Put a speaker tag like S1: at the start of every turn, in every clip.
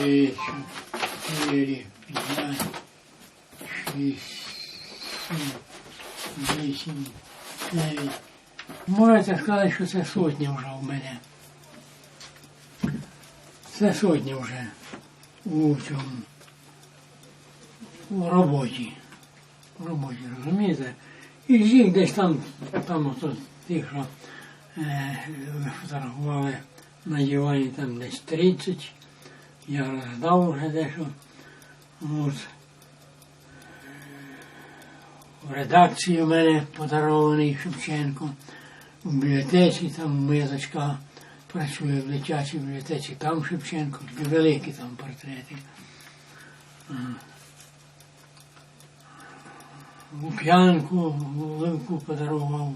S1: Три, чотири, п'ять, шість, сім, вісім, дев'ять. Можете сказати, що це сотня вже в мене. Це сотня вже у цьому у роботі. В роботі, розумієте? І з їх десь там, там ото тих, що е, ви фотографували на дивані там десь 30. Я роздав вже дещо. От. В редакції у мене подарований Шевченко. У бібліотеці там моя дочка працює в дитячій бібліотеці, там Шевченко, великі там портрети. А. Лук'янку Левку подарував.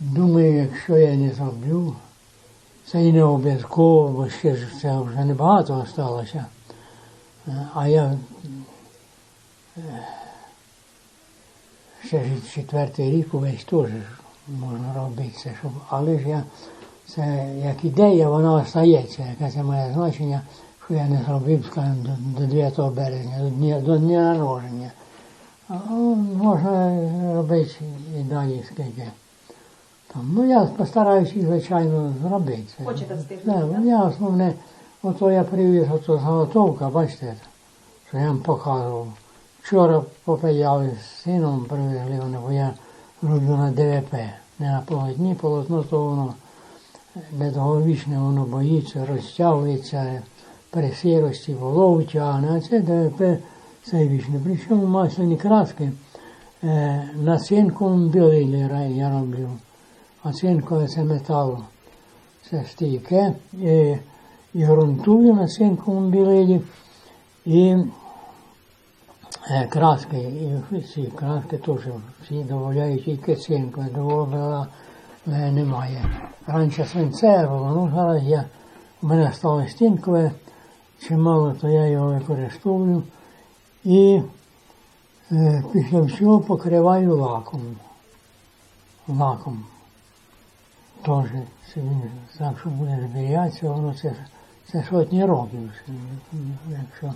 S1: Думаю, якщо я не зроблю, це і не обов'язково, бо ще ж це вже небагато залишилося. Е, А я е, ще четвертий рік увесь теж можна робити це, щоб, але ж я це як ідея, вона остається, яке це має значення, що я не зробив, скажімо, до, до 9 березня, до дня, до дня народження. А можна робити і далі скільки. Там, ну я постараюся, звичайно, зробити.
S2: Хочете встигнути,
S1: Да,
S2: так?
S1: я основне, ото я привіз ото заготовка, бачите, що я вам показував. Вчора попаяли з сином, привезли вони, бо я роблю на ДВП, не на полотні, полотно, то воно недовговічне, воно боїться, розтягується, при сирості голову тягне, а це ДВП це вічне. Причому масляні краски е, на цинковому білилі я роблю. А цинкове це метал, це стійке. І, і ґрунтую на цинковому білилі. І е, краски, і ці краски теж всі додають тільки цинку, доводила немає. Раніше свинцеве було, ну зараз я, у мене стало стінкове, чимало, то я його використовую. І е, після всього покриваю лаком. Лаком. Теж так, що буде зберігатися, воно це, це сотні років. Якщо